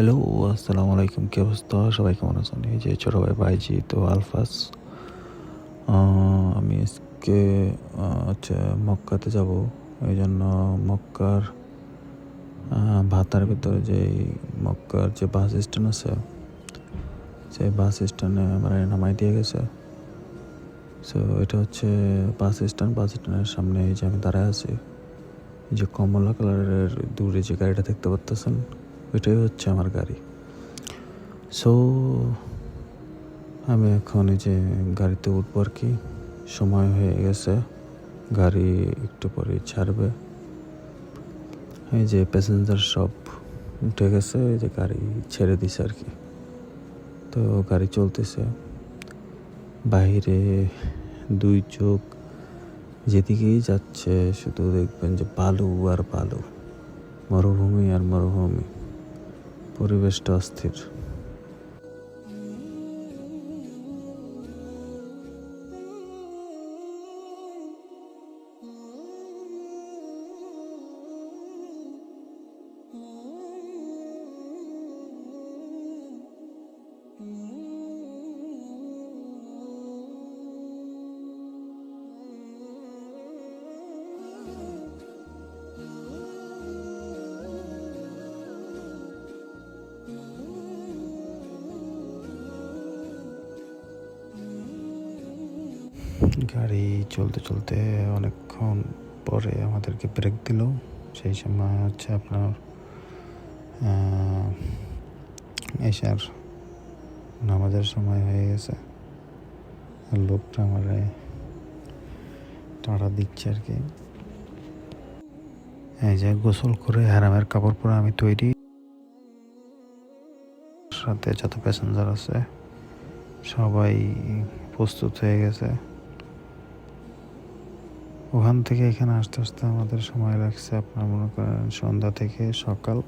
Hello আসসালামু আলাইকুম, কী অবস্থা? সবাই কেমন আছেন? এই যে ছোটো ভাই ভাইজি তো আলফাস। আমি আজকে হচ্ছে মক্কাতে যাব। এই জন্য মক্কার ভাতার ভিতরে যে মক্কার যে বাস স্ট্যান্ড আছে, সেই বাস স্ট্যান্ডে আমার নামাই দিয়ে গেছে। সো এটা হচ্ছে বাস স্ট্যান্ড। বাস স্ট্যান্ডের সামনে এই যে আমি দাঁড়ায় আছি। যে কমলা কালারের দূরে যে গাড়িটা দেখতে পাচ্তেছেন ওইটাই হচ্ছে আমার গাড়ি। সো আমি এখন এই যে গাড়িতে উঠবো আর কি, সময় হয়ে গেছে, গাড়ি একটু পরে ছাড়বে। এই যে প্যাসেঞ্জার সব উঠে গেছে, এই যে গাড়ি ছেড়ে দিছে আর কি। তো গাড়ি চলতেছে। বাইরে দুই চোখ যেদিকেই যাচ্ছে, শুধু দেখবেন যে বালু আর বালু, মরুভূমি আর মরুভূমি। পরিবেশটা অস্থির। গাড়ি চলতে চলতে অনেকক্ষণ পরে আমাদেরকে ব্রেক দিল। সেই সময় হচ্ছে আপনার এশার নামাজের সময় হয়ে গেছে। লোকটা আমারে টাড়া দিচ্ছে আর কি। এই যে গোসল করে হারামের কাপড় পরে আমি তৈরি। সাথে যত প্যাসেঞ্জার আছে, সবাই প্রস্তুত হয়ে গেছে। ওখান থেকে এখানে আসতে আসতে আমাদের সময় লাগছে আপনার মনে করেন সন্ধ্যা থেকে সকাল।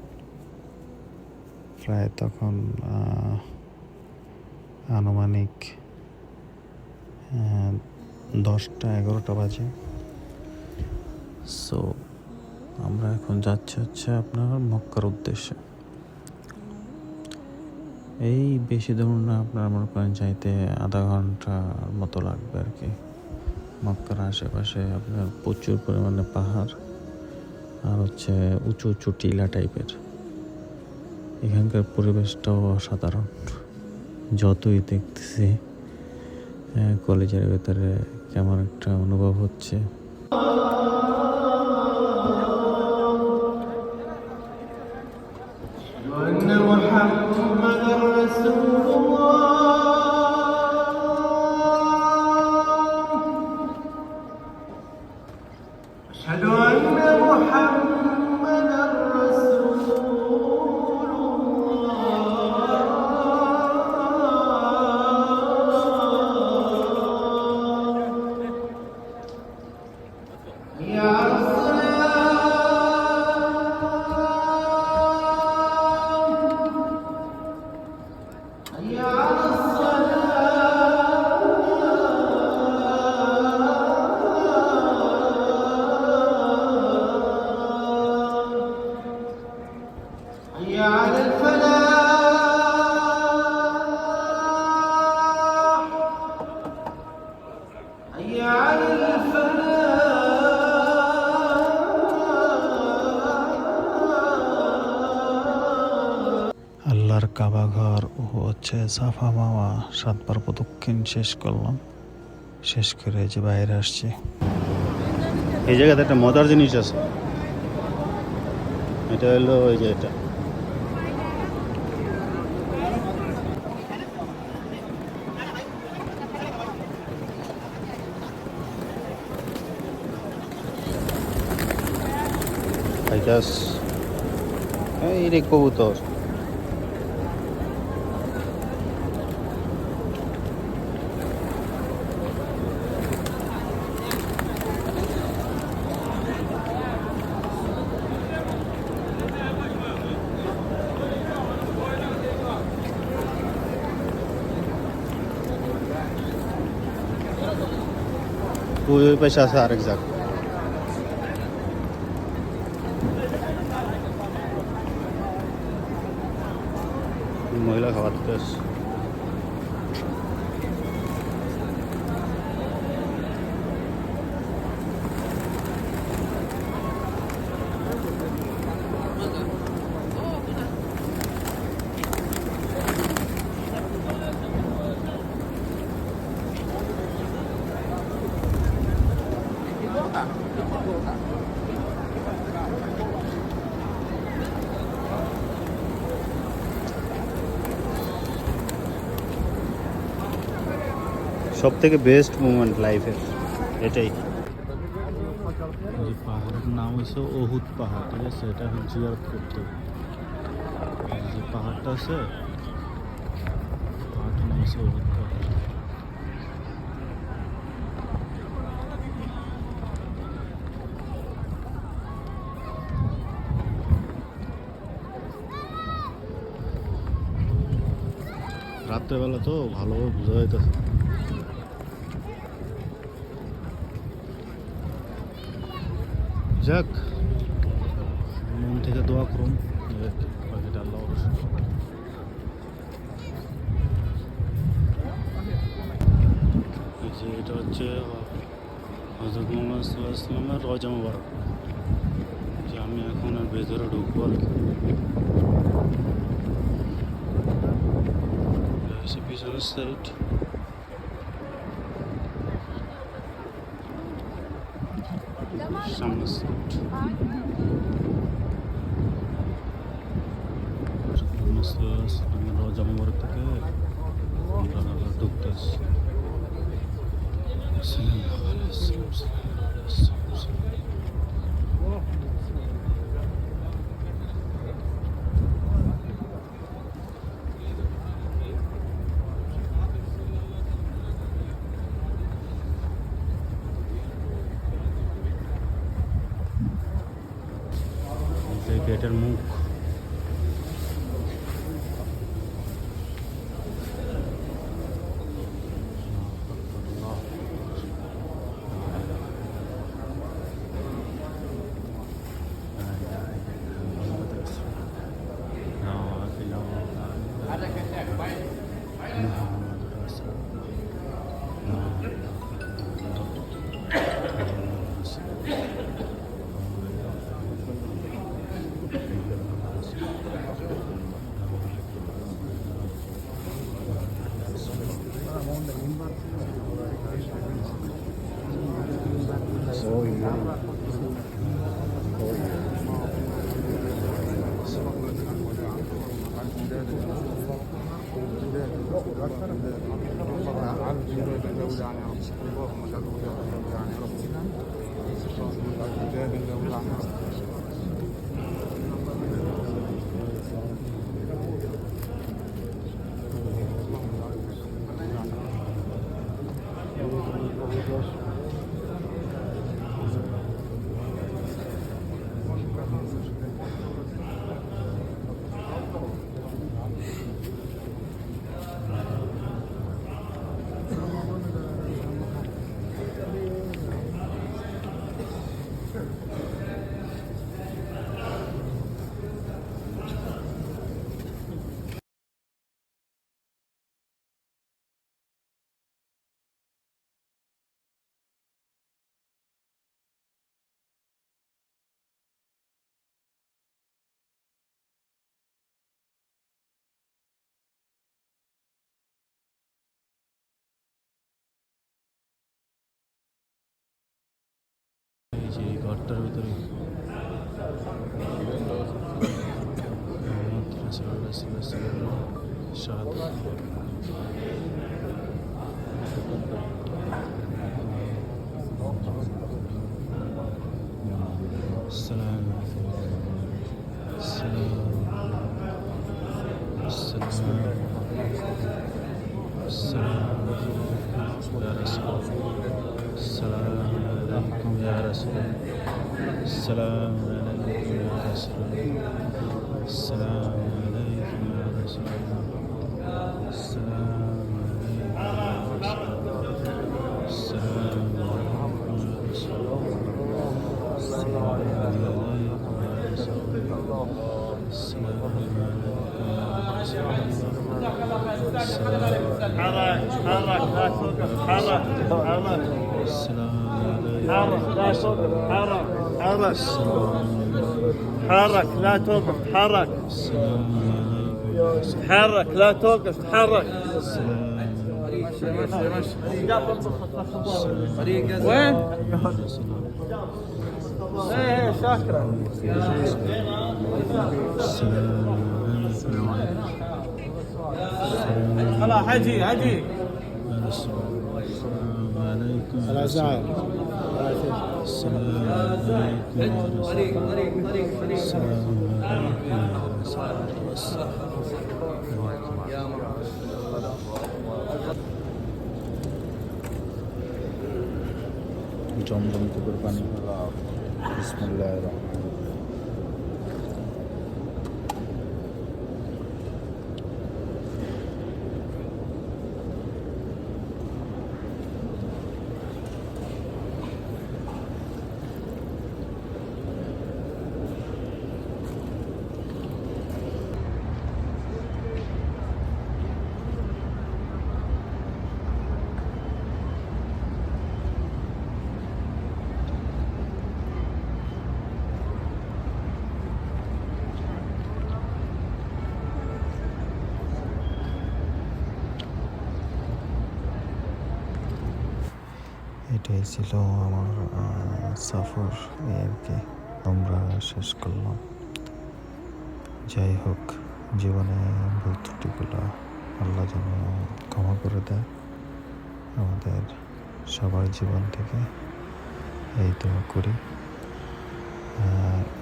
প্রায় তখন আনুমানিক দশটা, এগারোটা বাজে। সো আমরা এখন যাচ্ছি হচ্ছে আপনার মক্কার উদ্দেশ্যে। এই বেশি দূর না, আপনার মনে করেন চাইতে আধা ঘণ্টার মতো লাগবে আর কি। মক্কার আশেপাশে আপনার প্রচুর পরিমাণে পাহাড় আর হচ্ছে উঁচু উঁচু টিলা টাইপের। এখানকার পরিবেশটাও অসাধারণ। যতই দেখতেছি কলেজের ভেতরে কেমন একটা অনুভব হচ্ছে। আল্লাহর কাবা ঘর ও হচ্ছে সাফা মাওয়া সাতবার প্রদক্ষিণ শেষ করলাম। শেষ করে যে বাইরে আসছি। এই জায়গাতে একটা মজার জিনিস আছে। এটা হলো ওই যে এটা। আইতাস এই রে কবুতর ওই ওই পাশে Deus. সব থেকে বেস্ট মুমেন্ট লাইফের এটাই। যে পাহাড়ের নাম হচ্ছে অহুত পাহাড়, ঠিক আছে? এটা জিয়ারত করতে যে পাহাড়টা আছে, পাহাড়টার নাম হচ্ছে অহুত পাহাড়। রাত্রেবেলা তো ভালোভাবে বোঝা যাইতেছে। যাক, মন থেকে দোয়া করুন। বাকিটা আল্লাহ যে এটা হচ্ছে হজরত মোহাম্মদ সাল্লাহ ইসলামের রজা মুবারক। যে আমি এখন আর ভেতরে ঢুকবো আর কি। পিছনের সাইড সামনের সাইড আমি রজা মুবারক থেকে আমরা আবার ঢুকতেছি সাল্লাল্লাহু আলাইহি 여기 와. যে এই ঘরটার ভিতরে মোহাম্মদ রাসূলুল্লাহ সাল্লাল্লাহু আলাইহি ওয়াসাল্লাম শাহাদাত السلام السلام السلام السلام يا رسول السلام عليكم يا رسول السلام عليكم يا رسول السلام عليكم يا رسول السلام عليكم يا رسول السلام عليكم يا رسول السلام عليكم يا رسول السلام عليكم يا رسول حرك حرك لا توقف حرك حرك حرك لا توقف تحرك لا توقف تحرك وين؟ إيه،, إيه شاكرا. خلاص حجي حجي. السلام عليكم السلام عليكم السلام জমজম কুকুর পানি বিসমুল্লাহ রহমান ছিল আমার সফর এই আর কি। আমরা শেষ করলাম। যাই হোক, জীবনে ভুল ত্রুটিগুলো আল্লাহ যেন ক্ষমা করে দেয়। আমাদের সবার জীবন থেকে এই তো করি।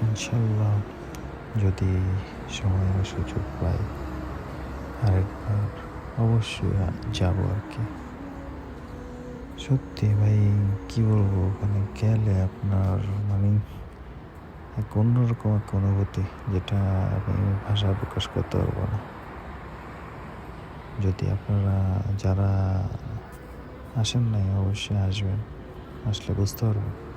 ইনশাল্লাহ যদি সময় সুযোগ পাই, আরেকবার অবশ্যই যাব আর কি। সত্যি ভাই, কি বলব? ওখানে গেলে আপনার মানে এক অন্যরকম এক অনুভূতি, যেটা আমি ভাষা প্রকাশ করতে পারব না। যদি আপনারা যারা আসেন নাই, অবশ্যই আসবেন, আসলে বুঝতে পারবেন।